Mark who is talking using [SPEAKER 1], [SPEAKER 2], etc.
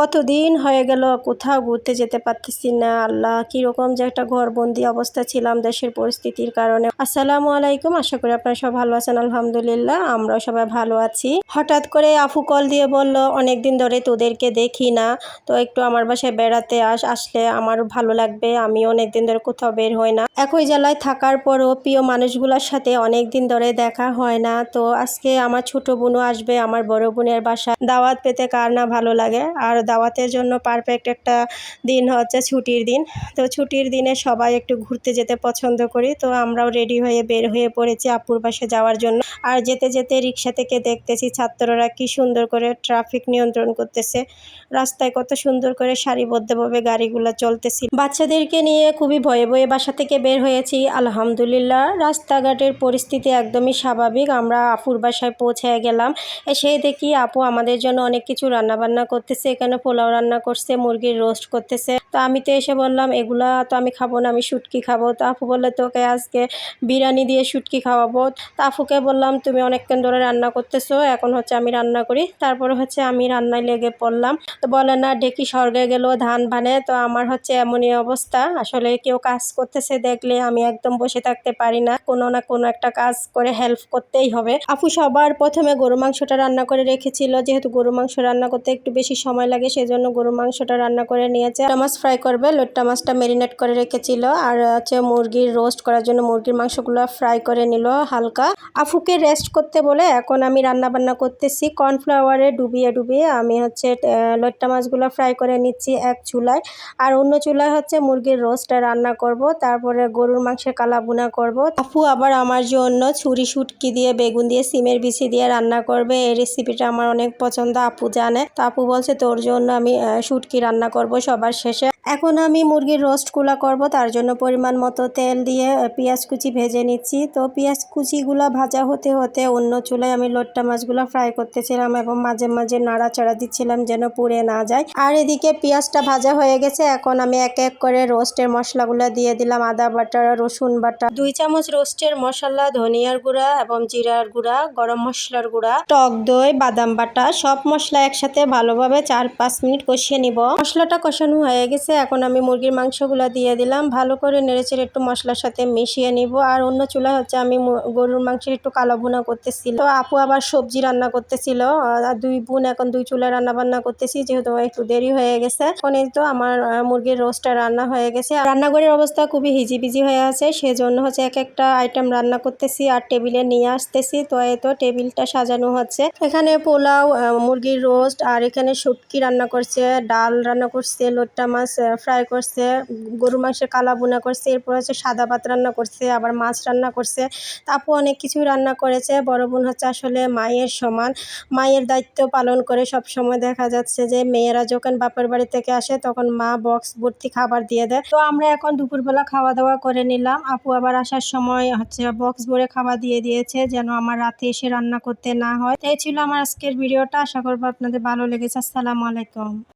[SPEAKER 1] কতদিন হয়ে গেল কোথাও ঘুরতে যেতে পারতেছি না, আল্লাহ, কীরকম যে একটা ঘরবন্দি অবস্থা ছিলাম দেশের পরিস্থিতির কারণে। আসসালামু আলাইকুম, আশা করি আপনারা সব ভালো আছেন, আলহামদুলিল্লাহ, আমরাও সবাই ভালো আছি। হঠাৎ করে আফু কল দিয়ে বলল অনেক দিন ধরে তোদেরকে দেখি না, তো একটু আমার বাসায় বেড়াতে আস, আসলে আমারও ভালো লাগবে, আমি অনেক দিন ধরে কোথাও বের হই না। একই জেলায় থাকার পরও প্রিয় মানুষগুলোর সাথে অনেক দিন ধরে দেখা হয় না, তো আজকে আমার ছোট বোনও আসবে, আমার বড় বোনের বাসা দাওয়াত পেতে কার না ভালো লাগে? আর দাওয়াতের জন্য পারফেক্ট একটা দিন হচ্ছে ছুটির দিন। তো ছুটির দিনে সবাই একটু ঘুরতে যেতে পছন্দ করি। তো আমরাও রেডি হয়ে বের হয়ে পড়েছি আপুর বাসে যাওয়ার জন্য। আর যেতে যেতে রিক্সা থেকে দেখতেছি ছাত্ররা কি সুন্দর করে ট্রাফিক নিয়ন্ত্রণ করতেছে। রাস্তায় কত সুন্দর করে সারিবদ্ধভাবে গাড়িগুলো চলতেছি। বাচ্চাদেরকে নিয়ে খুবই ভয়ে ভয়ে বাসা থেকে বের হয়েছি। আলহামদুলিল্লাহ, রাস্তাঘাটের পরিস্থিতি একদমই স্বাভাবিক। আমরা আপুর বাসায় পৌঁছে গেলাম। এসে দেখি আপু আমাদের জন্য অনেক কিছু রান্নাবান্না করতেছে। এখানে পোলাও রান্না করছে, মুরগির রোস্ট করতেছে। তো আমি তো এসে বললাম, এগুলা তো আমি খাব না, আমি শুটকি খাব। তো আপু বললে, তোকে আজকে বিরিয়ানি দিয়ে শুটকি খাওয়াবো। তো আফুকে বললাম, তুমি অনেকক্ষণ ধরে রান্না করতেছো, এখন হচ্ছে আমি রান্না করি। তারপরে হচ্ছে আমি রান্নায় লেগে পড়লাম। তো বলে, না, ডেকি স্বর্গে গেল ধান ভানে। তো আমার হচ্ছে এমনই অবস্থা। আসলে কেউ কাজ করতেছে দেখলে আমি একদম বসে থাকতে পারি না। কোনো না কোনো একটা কাজ করে হেল্প করতেই হবে। আপু সবার প্রথমে গরু মাংসটা রান্না করে রেখেছিল। যেহেতু গরু মাংস রান্না করতে একটু বেশি সময় লাগে সেজন্য গরু মাংসটা রান্না করে নিয়েছে। মাছ ফ্রাই করবে। লোট্টা মাছটা ম্যারিনেট করে রেখেছিল। আর হচ্ছে মুরগির রোস্ট করার জন্য মুরগির মাংসগুলো ফ্রাই করে নিল হালকা। আফুকে রেস্ট করতে বলে এখন আমি রান্না বান্না করতেছি কর্নফ্লাওয়ারে ডুবিয়ে ডুবিয়ে আমি হচ্ছে লোট্টা মাছগুলো ফ্রাই করে নিচ্ছি এক চুলায়। আর অন্য চুলায় হচ্ছে মুরগির রোস্টটা রান্না করব। তারপরে গরুর মাংসের কালা বুনা করব। আপু আবার আমার জন্য ছুরি শুটকি দিয়ে, বেগুন দিয়ে, সিমের বিচি দিয়ে রান্না করবে। এই রেসিপিটা আমার অনেক পছন্দ, আপু জানে। তো আপু বলছে, তোর জন্য আমি শুটকি রান্না করব সবার শেষে। এখন আমি মুরগির রোস্টগুলো করব, তার জন্য পরিমাণ মতো তেল দিয়ে পেঁয়াজ কুচি ভেজে নিচ্ছি। তো পেঁয়াজ কুচিগুলো ভাজা হতে হতে অন্য চুলায় আমি লোট্টা মাছগুলো ফ্রাই করতেছিলাম এবং মাঝে মাঝে নাড়াচাড়া দিচ্ছিলাম যেন পুড়ে না যায়। আর এদিকে পেঁয়াজটা ভাজা হয়ে গেছে, এখন আমি এক এক করে রোস্টের মশলাগুলো দিয়ে দিলাম, আদা বাটা, রসুন বাটা। দুই চামচ রোস্টের মশলা, ধনিয়ার গুঁড়া এবং জিরার গুঁড়া, গরম মশলার গুঁড়া, টক দই, বাদাম বাটা, সব মশলা একসাথে ভালোভাবে চার পাঁচ মিনিট কষিয়ে নিব। মশলাটা কষানো হয়ে গেছে এখন আমি মুরগির মাংসগুলো দিয়ে দিলাম। ভালো করে নেড়েচেড়ে একটু মশলার সাথে মিশিয়ে নিব। আর অন্য চুলা হচ্ছে আমি গরুর মাংসের একটু কালো ভুনা করতেছিল। তো আপু আবার সবজি রান্না করতেছিল। আর দুই বোন এখন দুই চুলায় রান্না বান্না করতেছি। যেহেতু একটু দেরি হয়ে গেছে এখন এই তো আমার মুরগির রোস্টটা রান্না হয়ে গেছে। রান্নাঘরের অবস্থা খুবই হিজিবিজি হয়ে আছে। সেজন্য হচ্ছে এক একটা আইটেম রান্না করতেছি আর টেবিলে নিয়ে আসতেছি। তো এই তো টেবিলটা সাজানো হচ্ছে। এখানে পোলাও মুরগির রোস্ট, আর এখানে শুটকি রান্না করছে, ডাল রান্না করছে, লোট্টা মাছ ফ্রাই করছে গরু মাংসের কালা বুনা করছে, এরপর হচ্ছে সাদা ভাত রান্না করছে, আবার মাছ রান্না করছে। আপু অনেক কিছুই রান্না করেছে, বড় বোন হচ্ছে আসলে মায়ের সমান। মায়ের দায়িত্ব পালন করে সব সময় দেখা যাচ্ছে যে মেয়েরা যখন বাপের বাড়ি থেকে আসে তখন মা বক্স ভর্তি খাবার দিয়ে দেয়। তো আমরা এখন দুপুরবেলা খাওয়া দাওয়া করে নিলাম। আপু আবার আসার সময় হচ্ছে বক্স ভরে খাবার দিয়ে দিয়েছে যেন আমার রাতে এসে রান্না করতে না হয়। তাই ছিল আমার আজকের ভিডিওটা। আশা করব আপনাদের ভালো লেগেছে। আসসালামু আলাইকুম।